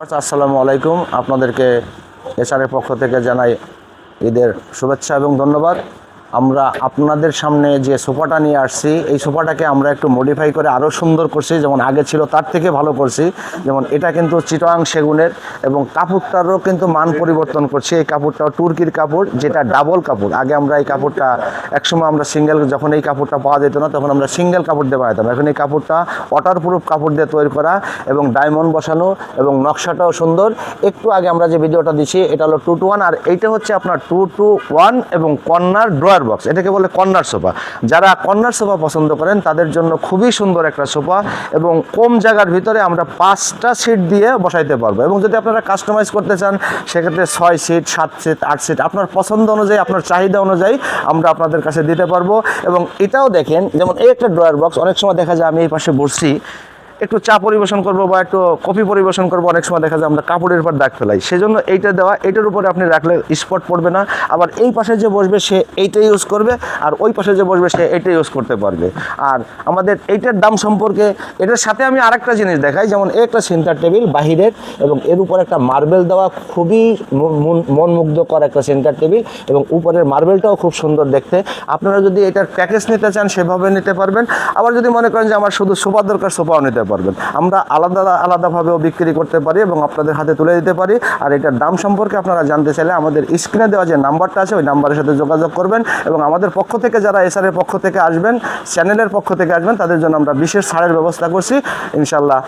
আসসালামু আলাইকুম। আপনাদেরকে এসআরের পক্ষ থেকে জানাই ঈদের শুভেচ্ছা এবং ধন্যবাদ। আমরা আপনাদের সামনে যে সোফাটা নিয়ে আসছি, এই সোফাটাকে আমরা একটু মডিফাই করে আরও সুন্দর করছি, যেমন আগে ছিল তার থেকে ভালো করছি। যেমন এটা কিন্তু চিটোয়াং সেগুনের এবং কাপড়টারও কিন্তু মান পরিবর্তন করছি। এই কাপড়টাও তুর্কির কাপড়, যেটা ডাবল কাপড়। আগে আমরা এই কাপড়টা একসময় আমরা সিঙ্গেল, যখন এই কাপড়টা পাওয়া যেত না, তখন আমরা সিঙ্গেল কাপড় দিয়ে বানাতাম। এখন এই কাপড়টা ওয়াটার প্রুফ কাপড় দিয়ে তৈরি করা এবং ডায়মন্ড বসানো এবং নকশাটাও সুন্দর। একটু আগে আমরা যে ভিডিওটা দিচ্ছি এটা হলো টু টু ওয়ান আর এইটা হচ্ছে আপনার টু টু ওয়ান এবং কর্নার ড্রয়ার বক্স এটাকে বলে কর্নার সোফা। যারা কর্নার সোফা পছন্দ করেন, তাদের জন্য খুবই সুন্দর একটা সোফা এবং কম জায়গার ভিতরে আমরা পাঁচটা সিট দিয়ে বসাইতে পারব। এবং যদি আপনারা কাস্টমাইজ করতে চান, সেক্ষেত্রে ছয় সিট সাত সিট আট সিট আপনার পছন্দ অনুযায়ী, আপনার চাহিদা অনুযায়ী আমরা আপনাদের কাছে দিতে পারব। এবং এটাও দেখেন, যেমন এই একটা ড্রয়ার বক্স অনেক সময় দেখা যায় আমি এই পাশে বসছি একটু চা পরিবেশন করব বা একটু কফি পরিবেশন করব, অনেক সময় দেখা যায় আমরা কাপড়ের উপর দাগ ফেলাই। সেজন্য এইটা দেওয়া, এইটার উপরে আপনি রাখলে স্পট পড়বে না। আবার এই পাশে যে বসবে সে এইটা ইউজ করবে, আর ওই পাশে যে বসবে সে এইটা ইউজ করতে পারবে। আর আমাদের এইটার দাম সম্পর্কে, এটার সাথে আমি আরেকটা জিনিস দেখাই, যেমন একটা সেন্টার টেবিল বাহিরের, এবং এর উপর একটা মার্বেল দেওয়া খুবই মন- মন- মনমুগ্ধকর একটা সেন্টার টেবিল এবং উপরের মার্বেলটাও খুব সুন্দর দেখতে। আপনারা যদি এটার প্যাকেজ নিতে চান, সেভাবে নিতে পারবেন। আবার যদি মনে করেন যে আমার শুধু সোফা দরকার সোফাও নিতে পারবেন। আমরা আলাদা আলাদাভাবেও বিক্রি করতে পারি এবং আপনাদের হাতে তুলে দিতে পারি। আর এটার দাম সম্পর্কে আপনারা জানতে চাইলে আমাদের স্ক্রিনে দেওয়া যে নাম্বারটা আছে, ওই নাম্বারের সাথে যোগাযোগ করবেন এবং আমাদের পক্ষ থেকে যারা এসআরের পক্ষ থেকে আসবেন চ্যানেলের পক্ষ থেকে আসবেন, তাদের জন্য আমরা বিশেষ ছাড়ের ব্যবস্থা করছি। ইনশাল্লাহ